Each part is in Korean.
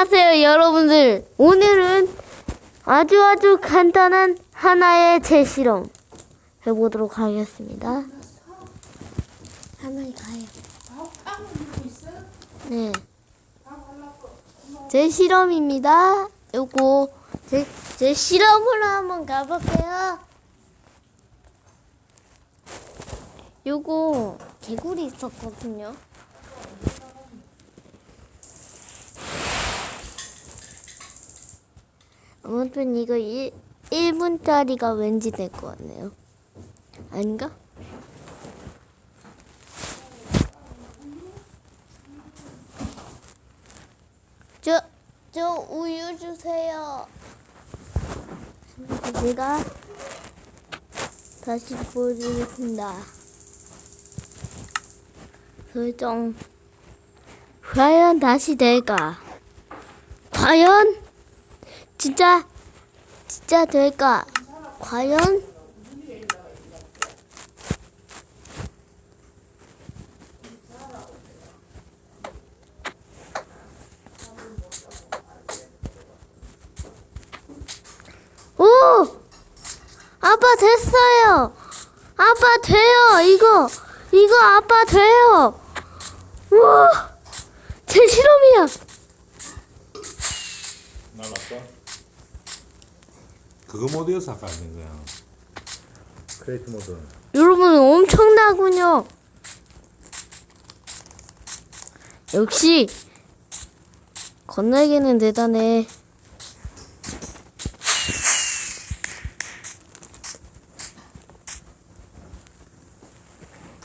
안녕하세요, 여러분들. 오늘은 아주 아주 간단한 하나의 재실험 해보도록 하겠습니다. 하나에 가요. 네. 제 실험입니다. 요거 제, 제 실험으로 한번 가볼게요. 요거 개구리 있었거든요. 아무튼 이거 1, 1분짜리가 왠지 될 것 같네요. 아닌가? 저, 저 우유 주세요. 제가 다시 보여드리겠습니다. 설정. 과연 다시 될까? 과연? 진짜 진짜 될까? 과연? 오! 아빠 됐어요. 아빠 돼요. 이거 이거 아빠 돼요. 우와! 제 실험이야. 날랐어? 그거 모드여서 아까 아닌 거야. 크레이트 모드. 여러분 엄청나군요. 역시 건날개는 대단해.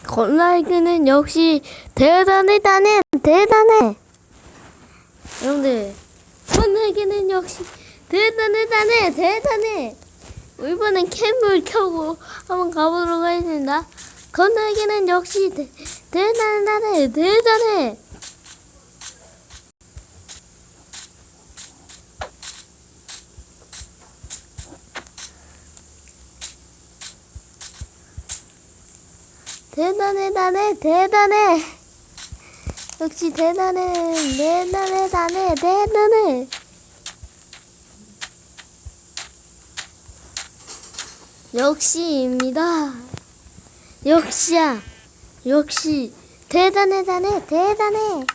건날개는 역시 대단해, 대단해, 대단해. 여러분들, 건날개는 역시 대단해, 대단해, 대단해. 이번엔 캠을 켜고 한번 가보도록 하겠습니다. 건너기는 역시 대, 대단하네, 대단해. 대단해, 대단해, 대단해. 역시 대단해, 대단해, 대단해, 대단해. 역시입니다. 역시야. 역시 대단해 대단해 대단해.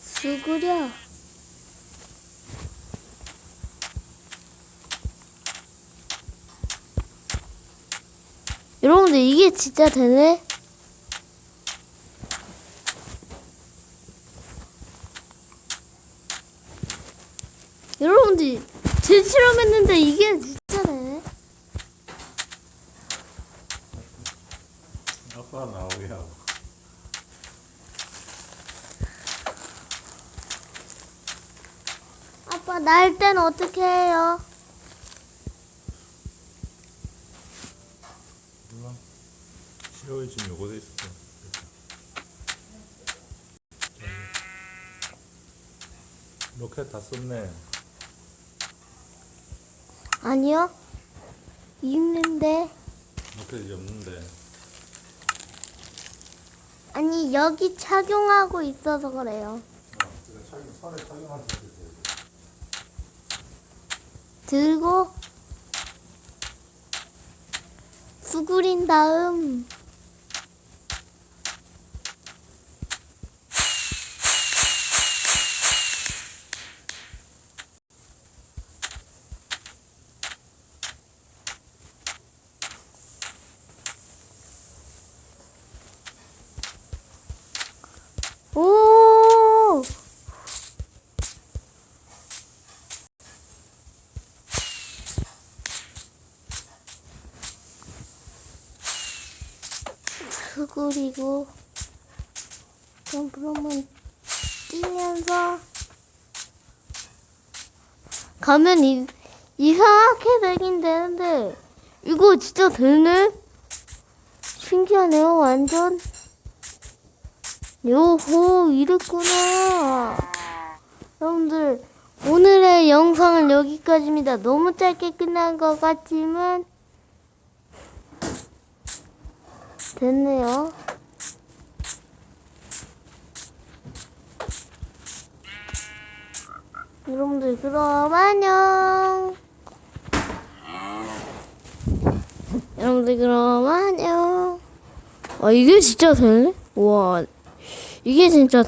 수구려. 여러분들 이게 진짜 되네? 제 실험했는데 이게 진짜네. 아빠 나오야. 아빠 날 땐 어떻게 해요? 몰라. 시어이 지금 요거 돼 있어. 로켓 다 썼네. 아니요. 있는데 로켓이 없는데. 아니 여기 착용하고 있어서 그래요. 들고 수그린 다음 오! 그리고 점프로만 뛰면서 가면 이, 이상하게 되긴 되는데 이거 진짜 되네? 신기하네요 완전. 요호 이랬구나. 여러분들 오늘의 영상은 여기까지입니다. 너무 짧게 끝난 것 같지만 됐네요. 여러분들 그럼 안녕. 여러분들 그럼 안녕. 아 이게 진짜 되네? 와 이게 진짜